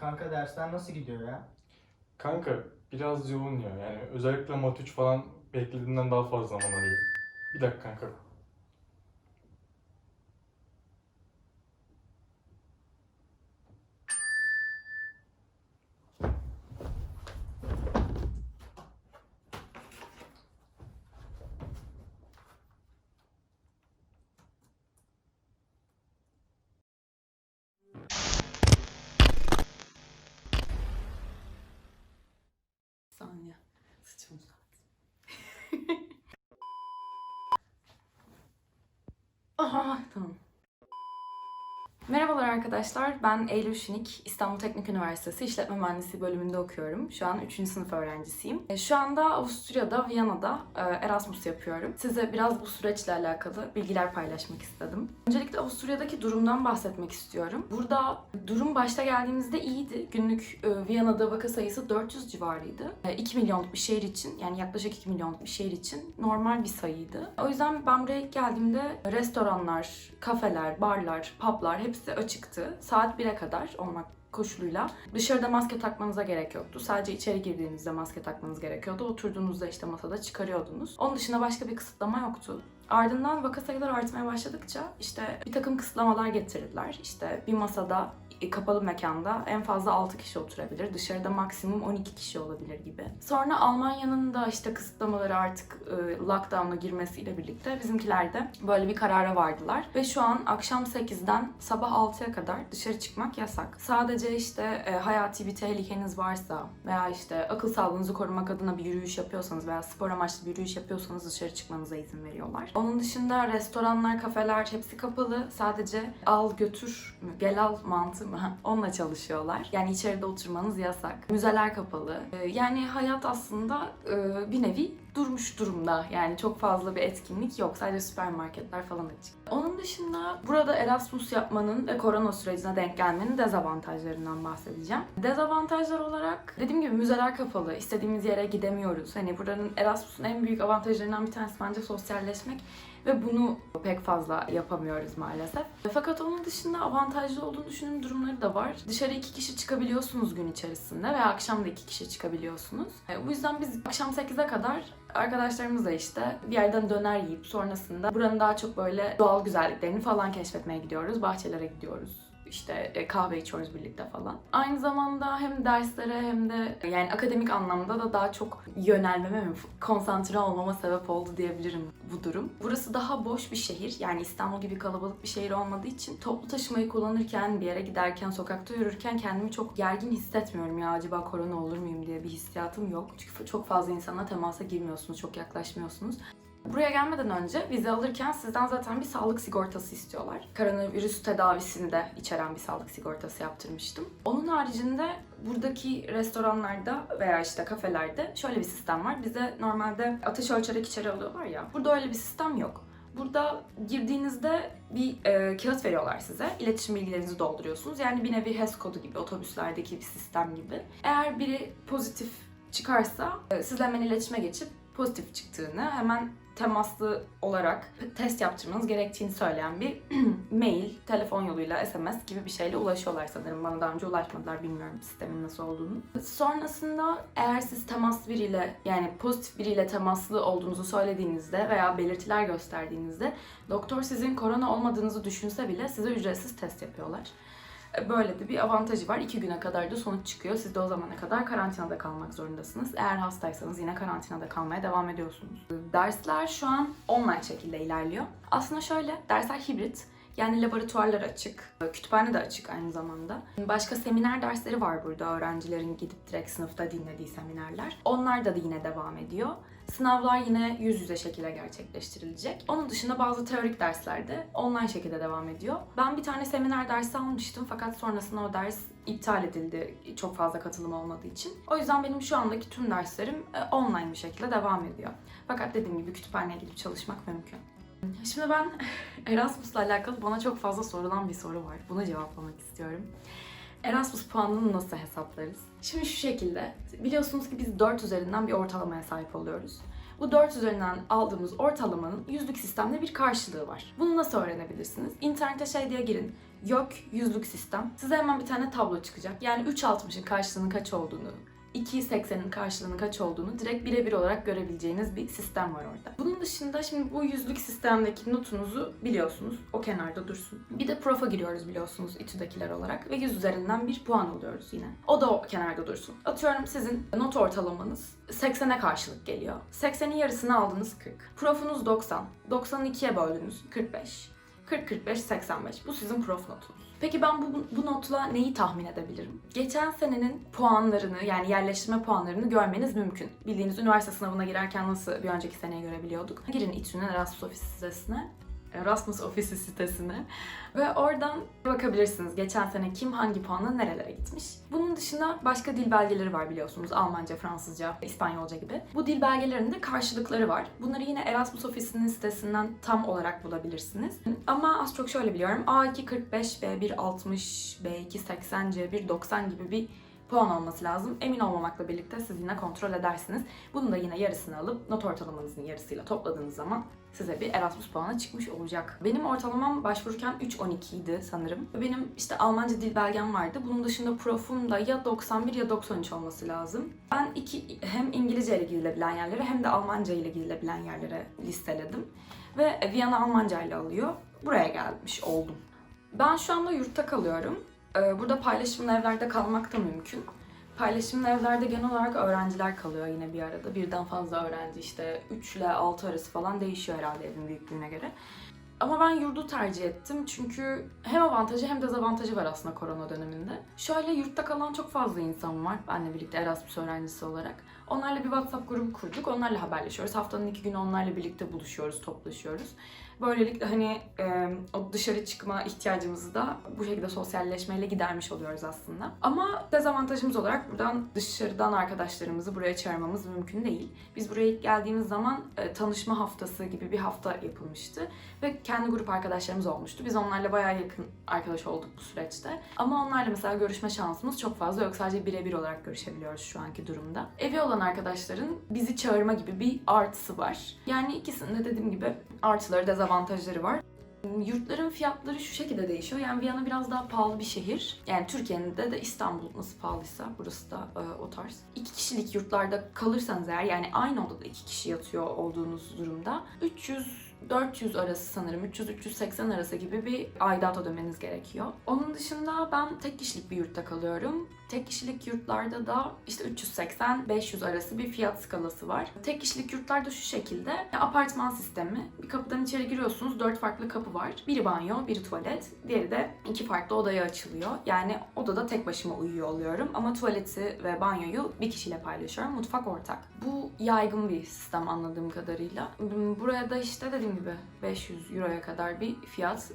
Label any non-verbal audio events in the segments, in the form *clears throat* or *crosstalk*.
Kanka dersler nasıl gidiyor ya? Kanka biraz yoğun ya. Yani özellikle Mat 3 falan beklediğimden daha fazla zaman alıyor. Bir dakika kanka. Uzattı. Aha tamam. Merhabalar arkadaşlar. Ben Eylül Şinik. İstanbul Teknik Üniversitesi İşletme Mühendisliği bölümünde okuyorum. Şu an 3. sınıf öğrencisiyim. E, Şu anda Avusturya'da, Viyana'da e, Erasmus yapıyorum. Size biraz bu süreçle alakalı bilgiler paylaşmak istedim. Öncelikle Avusturya'daki durumdan bahsetmek istiyorum. Burada durum başta geldiğimizde iyiydi. Günlük e, Viyana'da vaka sayısı 400 civarıydı. E, 2 milyonluk bir şehir için yani yaklaşık 2 milyonluk bir şehir için normal bir sayıydı. O yüzden ben buraya ilk geldiğimde restoranlar, kafeler, barlar, publar hepsi açıktı. Saat 1'e kadar olmak koşuluyla dışarıda maske takmanıza gerek yoktu. Sadece içeri girdiğinizde maske takmanız gerekiyordu. Oturduğunuzda işte masada çıkarıyordunuz. Onun dışında başka bir kısıtlama yoktu. Ardından vaka sayıları artmaya başladıkça işte bir takım kısıtlamalar getirdiler. İşte bir masada e, kapalı mekanda en fazla 6 kişi oturabilir. Dışarıda maksimum 12 kişi olabilir gibi. Sonra Almanya'nın da işte kısıtlamaları artık e, lockdown'a girmesiyle birlikte bizimkiler de böyle bir karara vardılar. Ve şu an akşam 8'den sabah 6'ya kadar dışarı çıkmak yasak. Sadece işte e, hayati bir tehlikeniz varsa veya işte akıl sağlığınızı korumak adına bir yürüyüş yapıyorsanız veya spor amaçlı bir yürüyüş yapıyorsanız dışarı çıkmanıza izin veriyorlar. Onun dışında restoranlar, kafeler hepsi kapalı. Sadece al götür gel al mantığı mı? *laughs* Onunla çalışıyorlar. Yani içeride oturmanız yasak. Müzeler kapalı. Ee, Yani hayat aslında e, bir nevi durmuş durumda. Yani çok fazla bir etkinlik yok. Sadece süpermarketler falan açık. Onun dışında burada Erasmus yapmanın ve korona sürecine denk gelmenin dezavantajlarından bahsedeceğim. Dezavantajlar olarak dediğim gibi müzeler kapalı. İstediğimiz yere gidemiyoruz. Hani buranın Erasmus'un en büyük avantajlarından bir tanesi bence sosyalleşmek ve bunu pek fazla yapamıyoruz maalesef. Fakat onun dışında avantajlı olduğunu düşündüğüm durumları da var. Dışarı iki kişi çıkabiliyorsunuz gün içerisinde ve akşam da iki kişi çıkabiliyorsunuz. E, Bu yüzden biz akşam 8'e kadar arkadaşlarımızla işte bir yerden döner yiyip sonrasında buranın daha çok böyle doğal güzelliklerini falan keşfetmeye gidiyoruz. Bahçelere gidiyoruz işte e, kahve içiyoruz birlikte falan. Aynı zamanda hem derslere hem de yani akademik anlamda da daha çok yönelmeme konsantre olmama sebep oldu diyebilirim bu durum. Burası daha boş bir şehir. Yani İstanbul gibi kalabalık bir şehir olmadığı için toplu taşımayı kullanırken, bir yere giderken, sokakta yürürken kendimi çok gergin hissetmiyorum ya acaba korona olur muyum diye bir hissiyatım yok. Çünkü çok fazla insana temasa girmiyorsunuz, çok yaklaşmıyorsunuz. Buraya gelmeden önce vize alırken sizden zaten bir sağlık sigortası istiyorlar. Koronavirüs tedavisini de içeren bir sağlık sigortası yaptırmıştım. Onun haricinde buradaki restoranlarda veya işte kafelerde şöyle bir sistem var. Bize normalde ateş ölçerek içeri alıyorlar ya. Burada öyle bir sistem yok. Burada girdiğinizde bir e, kağıt veriyorlar size. İletişim bilgilerinizi dolduruyorsunuz. Yani bir nevi HES kodu gibi, otobüslerdeki bir sistem gibi. Eğer biri pozitif çıkarsa e, sizle hemen iletişime geçip pozitif çıktığını hemen temaslı olarak test yaptırmanız gerektiğini söyleyen bir *clears throat* mail, telefon yoluyla SMS gibi bir şeyle ulaşıyorlar sanırım. Bana daha önce ulaşmadılar bilmiyorum sistemin nasıl olduğunu. Sonrasında eğer siz temaslı biriyle yani pozitif biriyle temaslı olduğunuzu söylediğinizde veya belirtiler gösterdiğinizde doktor sizin korona olmadığınızı düşünse bile size ücretsiz test yapıyorlar. Böyle de bir avantajı var. İki güne kadar da sonuç çıkıyor. Siz de o zamana kadar karantinada kalmak zorundasınız. Eğer hastaysanız yine karantinada kalmaya devam ediyorsunuz. Dersler şu an online şekilde ilerliyor. Aslında şöyle, dersler hibrit. Yani laboratuvarlar açık, kütüphane de açık aynı zamanda. Başka seminer dersleri var burada öğrencilerin gidip direkt sınıfta dinlediği seminerler. Onlar da yine devam ediyor. Sınavlar yine yüz yüze şekilde gerçekleştirilecek. Onun dışında bazı teorik dersler de online şekilde devam ediyor. Ben bir tane seminer dersi almıştım fakat sonrasında o ders iptal edildi çok fazla katılım olmadığı için. O yüzden benim şu andaki tüm derslerim e, online bir şekilde devam ediyor. Fakat dediğim gibi kütüphaneye gidip çalışmak mümkün. Şimdi ben *laughs* Erasmus'la alakalı bana çok fazla sorulan bir soru var. Bunu cevaplamak istiyorum. Erasmus puanını nasıl hesaplarız? Şimdi şu şekilde, biliyorsunuz ki biz 4 üzerinden bir ortalamaya sahip oluyoruz. Bu 4 üzerinden aldığımız ortalamanın yüzlük sistemde bir karşılığı var. Bunu nasıl öğrenebilirsiniz? İnternete şey diye girin. YÖK yüzlük sistem. Size hemen bir tane tablo çıkacak. Yani 3.60'ın karşılığının kaç olduğunu, 2.80'in karşılığının kaç olduğunu direkt birebir olarak görebileceğiniz bir sistem var orada. Bunun dışında şimdi bu yüzlük sistemdeki notunuzu biliyorsunuz. O kenarda dursun. Bir de profa giriyoruz biliyorsunuz İTÜ'dekiler olarak ve 100 üzerinden bir puan alıyoruz yine. O da o kenarda dursun. Atıyorum sizin not ortalamanız 80'e karşılık geliyor. 80'in yarısını aldınız 40. Profunuz 90. 90'ı 2'ye böldünüz 45. 40-45-85. Bu sizin prof notunuz. Peki ben bu, bu notla neyi tahmin edebilirim? Geçen senenin puanlarını yani yerleştirme puanlarını görmeniz mümkün. Bildiğiniz üniversite sınavına girerken nasıl bir önceki seneye görebiliyorduk. Girin İTÜ'nün Erasmus Office sitesine. Erasmus Office sitesine ve oradan bakabilirsiniz geçen sene kim hangi puanla nerelere gitmiş. Bunun dışında başka dil belgeleri var biliyorsunuz. Almanca, Fransızca, İspanyolca gibi. Bu dil belgelerinde karşılıkları var. Bunları yine Erasmus Office'inin sitesinden tam olarak bulabilirsiniz. Ama az çok şöyle biliyorum. A2 45, B1 60, B2 80, C1 90 gibi bir puan olması lazım. Emin olmamakla birlikte siz yine kontrol edersiniz. Bunun da yine yarısını alıp not ortalamanızın yarısıyla topladığınız zaman size bir Erasmus puanı çıkmış olacak. Benim ortalamam başvururken 3.12 idi sanırım. Benim işte Almanca dil belgem vardı. Bunun dışında profum da ya 91 ya 93 olması lazım. Ben iki hem İngilizce ile gidilebilen yerlere hem de Almanca ile gidilebilen yerlere listeledim. Ve Viyana Almanca ile alıyor. Buraya gelmiş oldum. Ben şu anda yurtta kalıyorum. Ee, Burada paylaşımlı evlerde kalmak da mümkün. Paylaşımlı evlerde genel olarak öğrenciler kalıyor yine bir arada. Birden fazla öğrenci işte 3 ile 6 arası falan değişiyor herhalde evin büyüklüğüne göre. Ama ben yurdu tercih ettim çünkü hem avantajı hem dezavantajı var aslında korona döneminde. Şöyle yurtta kalan çok fazla insan var benle birlikte Erasmus öğrencisi olarak. Onlarla bir WhatsApp grubu kurduk. Onlarla haberleşiyoruz. Haftanın iki günü onlarla birlikte buluşuyoruz, toplaşıyoruz. Böylelikle hani e, o dışarı çıkma ihtiyacımızı da bu şekilde sosyalleşmeyle gidermiş oluyoruz aslında. Ama dezavantajımız olarak buradan dışarıdan arkadaşlarımızı buraya çağırmamız mümkün değil. Biz buraya ilk geldiğimiz zaman e, tanışma haftası gibi bir hafta yapılmıştı ve kendi grup arkadaşlarımız olmuştu. Biz onlarla bayağı yakın arkadaş olduk bu süreçte. Ama onlarla mesela görüşme şansımız çok fazla yok. Sadece birebir olarak görüşebiliyoruz şu anki durumda. Evi olan arkadaşların bizi çağırma gibi bir artısı var. Yani ikisinde dediğim gibi artıları dezavantajları var. Yurtların fiyatları şu şekilde değişiyor. Yani Viyana biraz daha pahalı bir şehir. Yani Türkiye'nin de de İstanbul nasıl pahalıysa burası da e, o tarz. İki kişilik yurtlarda kalırsanız eğer yani aynı odada iki kişi yatıyor olduğunuz durumda 300 400 arası sanırım 300-380 arası gibi bir aidat ödemeniz gerekiyor. Onun dışında ben tek kişilik bir yurtta kalıyorum. Tek kişilik yurtlarda da işte 380-500 arası bir fiyat skalası var. Tek kişilik yurtlarda şu şekilde apartman sistemi. Bir kapıdan içeri giriyorsunuz. Dört farklı kapı var. Biri banyo, biri tuvalet. Diğeri de iki farklı odaya açılıyor. Yani odada tek başıma uyuyor oluyorum. Ama tuvaleti ve banyoyu bir kişiyle paylaşıyorum. Mutfak ortak. Bu yaygın bir sistem anladığım kadarıyla. Buraya da işte dediğim gibi 500 euroya kadar bir fiyat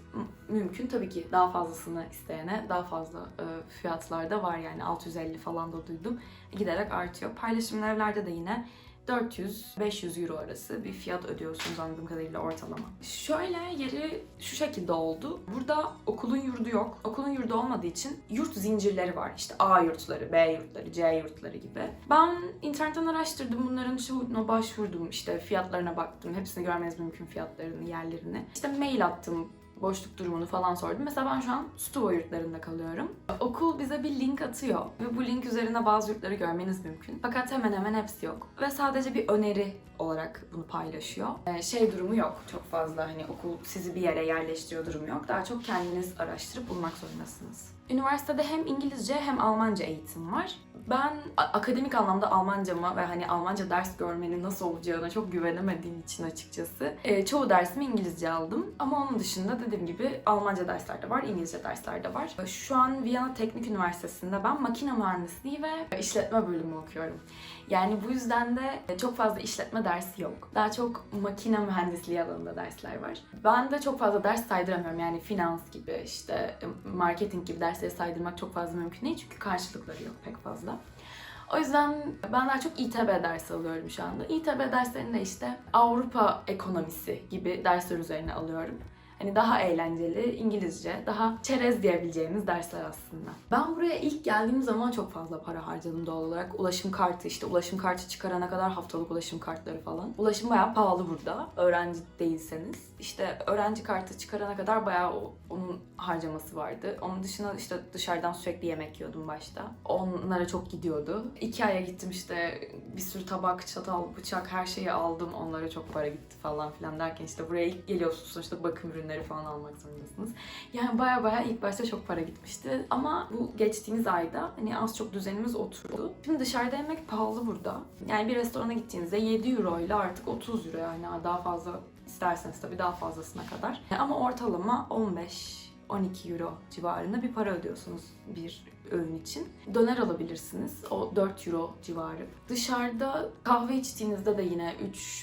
mümkün. Tabii ki daha fazlasını isteyene daha fazla e, fiyatlar da var yani 650 falan da duydum. Giderek artıyor. Paylaşımlı evlerde de yine 400-500 euro arası bir fiyat ödüyorsunuz anladığım kadarıyla ortalama. Şöyle yeri şu şekilde oldu. Burada okulun yurdu yok. Okulun yurdu olmadığı için yurt zincirleri var. İşte A yurtları, B yurtları, C yurtları gibi. Ben internetten araştırdım. Bunların çoğuna başvurdum. İşte fiyatlarına baktım. Hepsini görmeniz mümkün fiyatlarını, yerlerini. İşte mail attım boşluk durumunu falan sordum. Mesela ben şu an Stuvo yurtlarında kalıyorum. Okul bize bir link atıyor ve bu link üzerine bazı yurtları görmeniz mümkün. Fakat hemen hemen hepsi yok. Ve sadece bir öneri olarak bunu paylaşıyor. Ee, şey durumu yok çok fazla hani okul sizi bir yere yerleştiriyor durumu yok. Daha çok kendiniz araştırıp bulmak zorundasınız. Üniversitede hem İngilizce hem Almanca eğitim var. Ben akademik anlamda Almancama ve hani Almanca ders görmenin nasıl olacağına çok güvenemediğim için açıkçası e, çoğu dersimi İngilizce aldım. Ama onun dışında dediğim gibi Almanca dersler de var, İngilizce dersler de var. Şu an Viyana Teknik Üniversitesi'nde ben makine mühendisliği ve işletme bölümü okuyorum. Yani bu yüzden de çok fazla işletme dersi yok. Daha çok makine mühendisliği alanında dersler var. Ben de çok fazla ders saydıramıyorum. Yani finans gibi işte marketing gibi dersleri saydırmak çok fazla mümkün değil. Çünkü karşılıkları yok pek fazla. O yüzden ben daha çok İTB dersi alıyorum şu anda. İTB derslerinde işte Avrupa ekonomisi gibi dersler üzerine alıyorum. Hani daha eğlenceli, İngilizce, daha çerez diyebileceğimiz dersler aslında. Ben buraya ilk geldiğim zaman çok fazla para harcadım doğal olarak. Ulaşım kartı işte ulaşım kartı çıkarana kadar haftalık ulaşım kartları falan. Ulaşım bayağı pahalı burada öğrenci değilseniz. İşte öğrenci kartı çıkarana kadar bayağı onun harcaması vardı. Onun dışında işte dışarıdan sürekli yemek yiyordum başta. Onlara çok gidiyordu. İki aya gittim işte bir sürü tabak, çatal, bıçak her şeyi aldım. Onlara çok para gitti falan filan derken işte buraya ilk geliyorsunuz sonuçta bakım ürünleri falan almak zorundasınız. Yani baya baya ilk başta çok para gitmişti. Ama bu geçtiğimiz ayda hani az çok düzenimiz oturdu. Şimdi dışarıda yemek pahalı burada. Yani bir restorana gittiğinizde 7 euro ile artık 30 euro yani daha fazla isterseniz tabii daha fazlasına kadar. Ama ortalama 15 12 euro civarında bir para ödüyorsunuz bir öğün için. Döner alabilirsiniz. O 4 euro civarı. Dışarıda kahve içtiğinizde de yine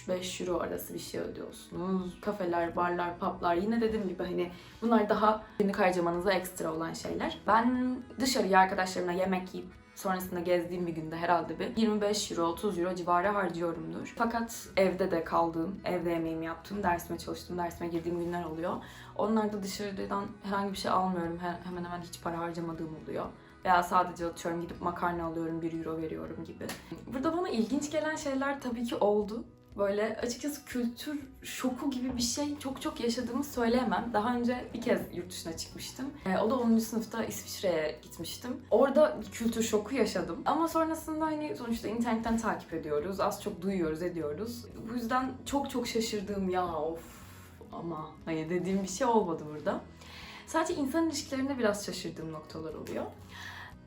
3-5 euro arası bir şey ödüyorsunuz. Kafeler, barlar, publar yine dediğim gibi hani bunlar daha günlük harcamanıza ekstra olan şeyler. Ben dışarıya arkadaşlarımla yemek yiyip sonrasında gezdiğim bir günde herhalde bir 25 euro 30 euro civarı harcıyorumdur. Fakat evde de kaldığım, evde yemeğimi yaptığım, dersime çalıştığım, dersime girdiğim günler oluyor. Onlarda dışarıdan herhangi bir şey almıyorum. He- Hemen hemen hiç para harcamadığım oluyor. Veya sadece atıyorum gidip makarna alıyorum 1 euro veriyorum gibi. Burada bana ilginç gelen şeyler tabii ki oldu. Böyle açıkçası kültür şoku gibi bir şey çok çok yaşadığımı söyleyemem. Daha önce bir kez yurt dışına çıkmıştım. Ee, o da 10. sınıfta İsviçre'ye gitmiştim. Orada kültür şoku yaşadım. Ama sonrasında hani sonuçta internetten takip ediyoruz. Az çok duyuyoruz, ediyoruz. Bu yüzden çok çok şaşırdığım ya of ama hani dediğim bir şey olmadı burada. Sadece insan ilişkilerinde biraz şaşırdığım noktalar oluyor.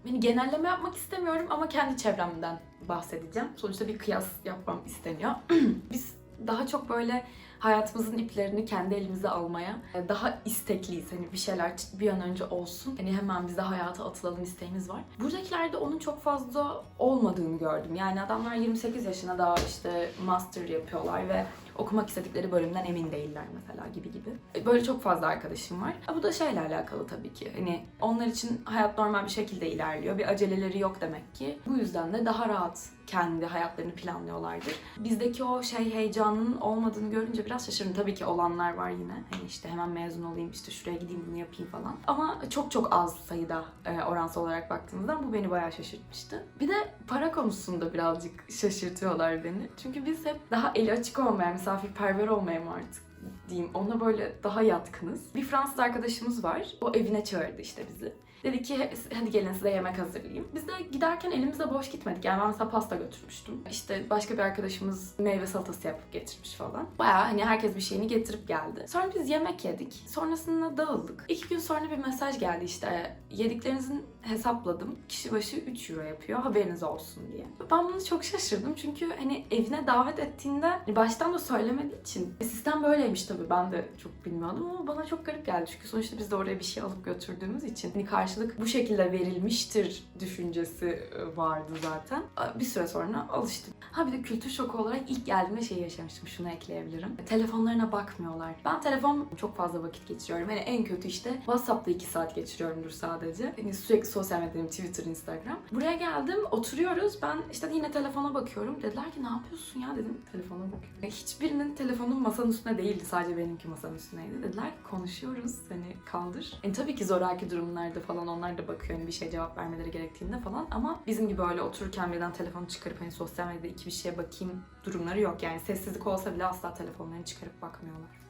Beni genelleme yapmak istemiyorum ama kendi çevremden bahsedeceğim. Sonuçta bir kıyas yapmam isteniyor. *clears throat* Biz daha çok böyle hayatımızın iplerini kendi elimize almaya e, daha istekliyiz. Hani bir şeyler bir an önce olsun. Hani hemen biz de hayata atılalım isteğimiz var. Buradakilerde onun çok fazla olmadığını gördüm. Yani adamlar 28 yaşına daha işte master yapıyorlar ve okumak istedikleri bölümden emin değiller mesela gibi gibi. E, Böyle çok fazla arkadaşım var. E, Bu da şeyle alakalı tabii ki. Hani onlar için hayat normal bir şekilde ilerliyor. Bir aceleleri yok demek ki. Bu yüzden de daha rahat kendi hayatlarını planlıyorlardır. Bizdeki o şey heyecanının olmadığını görünce biraz şaşırdım. Tabii ki olanlar var yine. Hani işte hemen mezun olayım, işte şuraya gideyim bunu yapayım falan. Ama çok çok az sayıda e, oransal olarak baktığımızda bu beni bayağı şaşırtmıştı. Bir de para konusunda birazcık şaşırtıyorlar beni. Çünkü biz hep daha eli açık olmaya, misafirperver olmaya mı artık diyeyim ona böyle daha yatkınız. Bir Fransız arkadaşımız var. O evine çağırdı işte bizi. Dedi ki hadi gelin size yemek hazırlayayım. Biz de giderken elimizde boş gitmedik. Yani ben mesela pasta götürmüştüm. İşte başka bir arkadaşımız meyve salatası yapıp getirmiş falan. Bayağı hani herkes bir şeyini getirip geldi. Sonra biz yemek yedik. Sonrasında dağıldık. İki gün sonra bir mesaj geldi işte. Yediklerinizin hesapladım. Kişi başı 3 euro yapıyor. Haberiniz olsun diye. Ben bunu çok şaşırdım. Çünkü hani evine davet ettiğinde baştan da söylemediği için e, sistem böyleymiş tabii. Ben de çok bilmiyordum ama bana çok garip geldi. Çünkü sonuçta biz de oraya bir şey alıp götürdüğümüz için hani karşılık bu şekilde verilmiştir düşüncesi e, vardı zaten. Bir süre sonra alıştım. Ha bir de kültür şoku olarak ilk geldiğimde şey yaşamıştım. Şunu ekleyebilirim. Telefonlarına bakmıyorlar. Ben telefon çok fazla vakit geçiriyorum. Yani en kötü işte WhatsApp'ta 2 saat geçiriyorumdur sadece. Hani sürekli sosyal medyadayım. Twitter, Instagram. Buraya geldim. Oturuyoruz. Ben işte yine telefona bakıyorum. Dediler ki ne yapıyorsun ya dedim. Telefona bakıyorum. Hiçbirinin telefonu masanın üstünde değildi. Sadece benimki masanın üstündeydi. Dediler ki konuşuyoruz. Hani kaldır. Yani tabii ki zoraki durumlarda falan onlar da bakıyor. Hani bir şey cevap vermeleri gerektiğinde falan. Ama bizim gibi öyle otururken birden telefonu çıkarıp hani sosyal medyada iki bir şeye bakayım durumları yok. Yani sessizlik olsa bile asla telefonlarını çıkarıp bakmıyorlar.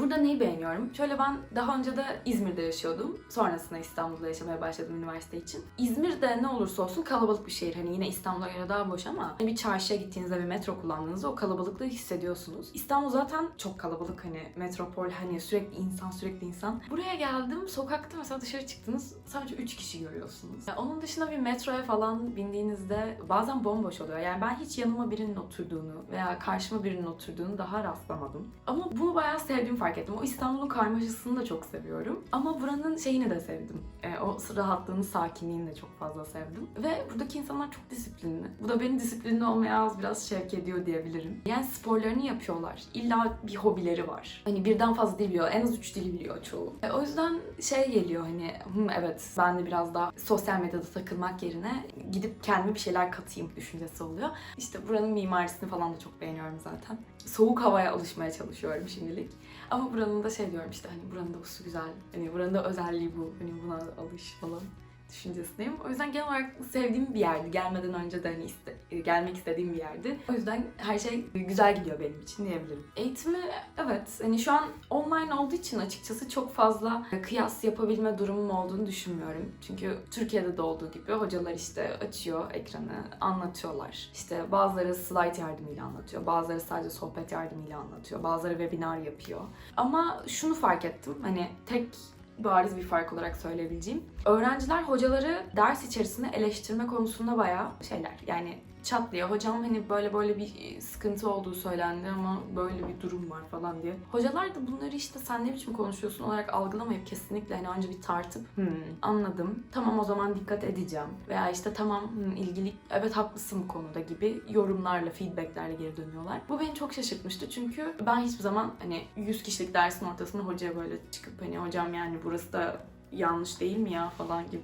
Burada neyi beğeniyorum? Şöyle ben daha önce de İzmir'de yaşıyordum. Sonrasında İstanbul'da yaşamaya başladım üniversite için. İzmir'de ne olursa olsun kalabalık bir şehir. Hani yine İstanbul'a göre daha boş ama bir çarşıya gittiğinizde bir metro kullandığınızda o kalabalıklığı hissediyorsunuz. İstanbul zaten çok kalabalık hani metropol hani sürekli insan sürekli insan. Buraya geldim sokakta mesela dışarı çıktınız sadece 3 kişi görüyorsunuz. Yani onun dışında bir metroya falan bindiğinizde bazen bomboş oluyor. Yani ben hiç yanıma birinin oturduğunu veya karşıma birinin oturduğunu daha rastlamadım. Ama bunu bayağı sevdiğimi fark ettim. O İstanbul'un karmaşasını da çok seviyorum. Ama buranın şeyini de sevdim. E, o rahatlığını, sakinliğini de çok fazla sevdim. Ve buradaki insanlar çok disiplinli. Bu da beni disiplinli olmaya az biraz şevk ediyor diyebilirim. Yani sporlarını yapıyorlar. İlla bir hobileri var. Hani birden fazla dil biliyor. En az üç dil biliyor çoğu. E, o yüzden şey geliyor hani "Hı, evet ben de biraz daha sosyal medyada takılmak yerine gidip kendime bir şeyler katayım düşüncesi oluyor. İşte buranın mimarisini falan da çok beğeniyorum zaten. Soğuk havaya alışmaya çalışıyorum şimdilik. Ama buranın da şey diyorum işte hani buranın da bu su güzel. Hani buranın da özelliği bu. Hani buna alış falan düşüncesindeyim. O yüzden genel olarak sevdiğim bir yerdi. Gelmeden önce de hani iste- gelmek istediğim bir yerdi. O yüzden her şey güzel gidiyor benim için diyebilirim. Eğitimi evet hani şu an online olduğu için açıkçası çok fazla kıyas yapabilme durumum olduğunu düşünmüyorum. Çünkü Türkiye'de de olduğu gibi hocalar işte açıyor ekranı, anlatıyorlar. İşte bazıları slide yardımıyla anlatıyor, bazıları sadece sohbet yardımıyla anlatıyor, bazıları webinar yapıyor. Ama şunu fark ettim hani tek bariz bir fark olarak söyleyebileceğim. Öğrenciler hocaları ders içerisinde eleştirme konusunda bayağı şeyler. Yani çat diye hocam hani böyle böyle bir sıkıntı olduğu söylendi ama böyle bir durum var falan diye. Hocalar da bunları işte sen ne biçim konuşuyorsun olarak algılamayıp kesinlikle hani önce bir tartıp hmm, anladım tamam o zaman dikkat edeceğim veya işte tamam hmm, ilgili evet haklısın bu konuda gibi yorumlarla feedbacklerle geri dönüyorlar. Bu beni çok şaşırtmıştı çünkü ben hiçbir zaman hani 100 kişilik dersin ortasında hocaya böyle çıkıp hani hocam yani burası da yanlış değil mi ya falan gibi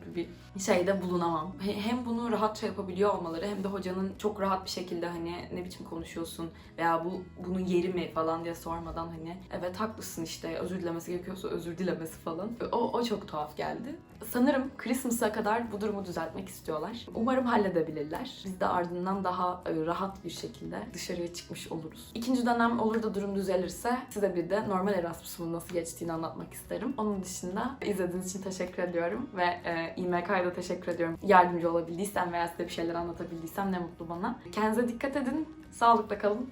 bir şeyde bulunamam. He- Hem bunu rahatça yapabiliyor olmaları hem de hocanın çok rahat bir şekilde hani ne biçim konuşuyorsun veya bu bunun yeri mi falan diye sormadan hani evet haklısın işte özür dilemesi gerekiyorsa özür dilemesi falan. O, o çok tuhaf geldi. Sanırım Christmas'a kadar bu durumu düzeltmek istiyorlar. Umarım halledebilirler. Biz de ardından daha e, rahat bir şekilde dışarıya çıkmış oluruz. İkinci dönem olur da durum düzelirse size bir de normal Erasmus'un nasıl geçtiğini anlatmak isterim. Onun dışında izlediğiniz teşekkür ediyorum ve e, İMK'ya da teşekkür ediyorum. Yardımcı olabildiysem veya size bir şeyler anlatabildiysem ne mutlu bana. Kendinize dikkat edin. Sağlıkla kalın.